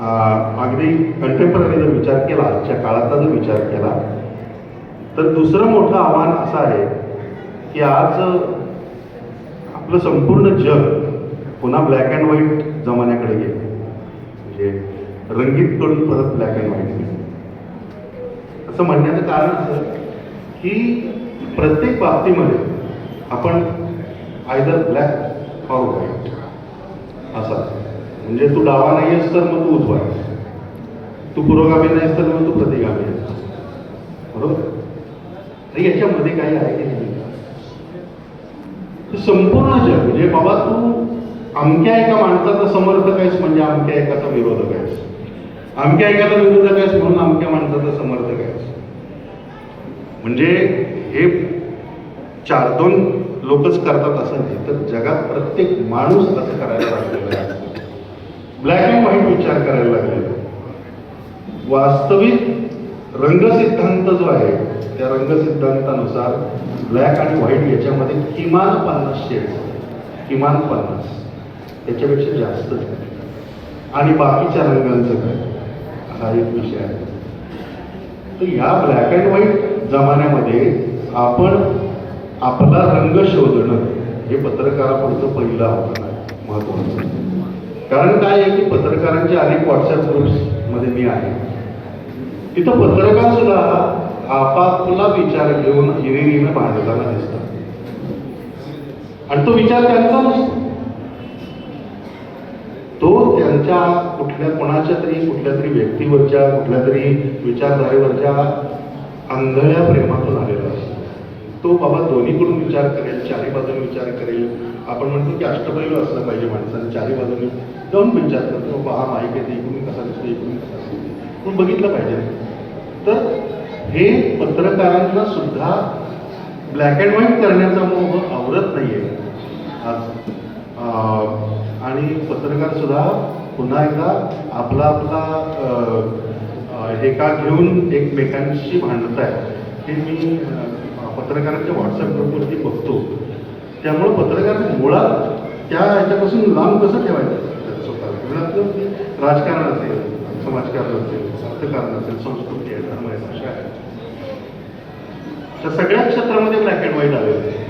अगदी कंटेम्पररी जर विचार केला आजच्या काळाचा जर विचार केला तर दुसरं मोठं आव्हान असं आहे की आज आपलं संपूर्ण जग पुन्हा ब्लॅक अँड व्हाईट जमान्याकडे गेलं. म्हणजे रंगीत करून परत ब्लॅक अँड व्हाईट असं म्हणण्याचं कारण असं की प्रत्येक बाबतीमध्ये आपण आयदर ब्लॅक ऑर व्हाईट असा. म्हणजे तू डावा नाही आहेस तर मग तू उजवा आहेस. तू पुरोगामी नाहीस तर मग तू प्रतिगामी आहेस. बरोबर? तर याच्यामध्ये काही आहे की नाही? संपूर्ण जग म्हणजे बाबा तू अमक्या एका माणसाचा समर्थक आहेस म्हणजे अमक्या एकाचा विरोधक आहेस. अमक्या एकाचा विरोधक आहेस म्हणून अमक्या माणसाचा समर्थक आहेस. म्हणजे हे चार दोन लोकच करतात असं नाही तर जगात प्रत्येक माणूस असं करायला लागलेला आहे. ब्लॅक अँड व्हाईट विचार करायला लागले. वास्तविक रंगसिद्धांत जो आहे त्या रंगसिद्धांतानुसार ब्लॅक आणि व्हाईट याच्यामध्ये किमान पन्नास शेड्स किमान पन्नास. त्याच्यापेक्षा जास्त आणि बाकीच्या रंगांचं काय? हा एक विषय आहे. तर या ब्लॅक अँड व्हाईट जमान्यामध्ये आपण आपला रंग शोधणं हे पत्रकारापुढचं पहिलं आव्हान आहे महत्वाचं कारण काय आहे की पत्रकारांचे अनेक व्हॉट्सअप ग्रुप्समध्ये मी आहे. तिथं पत्रकार सुद्धा आपापला विचार घेऊन हिरिरीनं भांडताना दिसतात. आणि तो विचार त्यांचा नसतो. तो त्यांच्या कुठल्या कोणाच्या तरी कुठल्या तरी व्यक्तीवरच्या कुठल्या तरी विचारधारेवरच्या आंधळ्या प्रेमातून आलेला तो बाबा दोन्हीकडून विचार करेल चारी बाजूने विचार करेल. आपण म्हणतो की अष्टपैलू असलं पाहिजे माणसाने चारी बाजूने जाऊन विचार करतो बाबा हा माईक येते इकडून कसा दिसतो इकडून कसा दिसतो पण बघितलं पाहिजे. तर हे पत्रकारांना सुद्धा ब्लॅक अँड व्हाईट करण्याचा मोह आवरत आहे आज आणि पत्रकार सुद्धा पुन्हा एकदा आपला आपला अं, एका घेऊन एकमेकांशी भांडत आहे हे मी पत्रकारांच्या व्हॉट्सअप ग्रुपवरती बघतो. त्यामुळं पत्रकार मुळात त्या ह्याच्यापासून लांब कसं ठेवायचं? स्वतः मुळात म्हणजे राजकारण असेल समाजकारण असेल अर्थकारण असेल संस्कृती आहे धर्म आहे भाषा आहे त्या सगळ्या क्षेत्रामध्ये ब्लॅक अँड व्हाईट आलेलं आहे.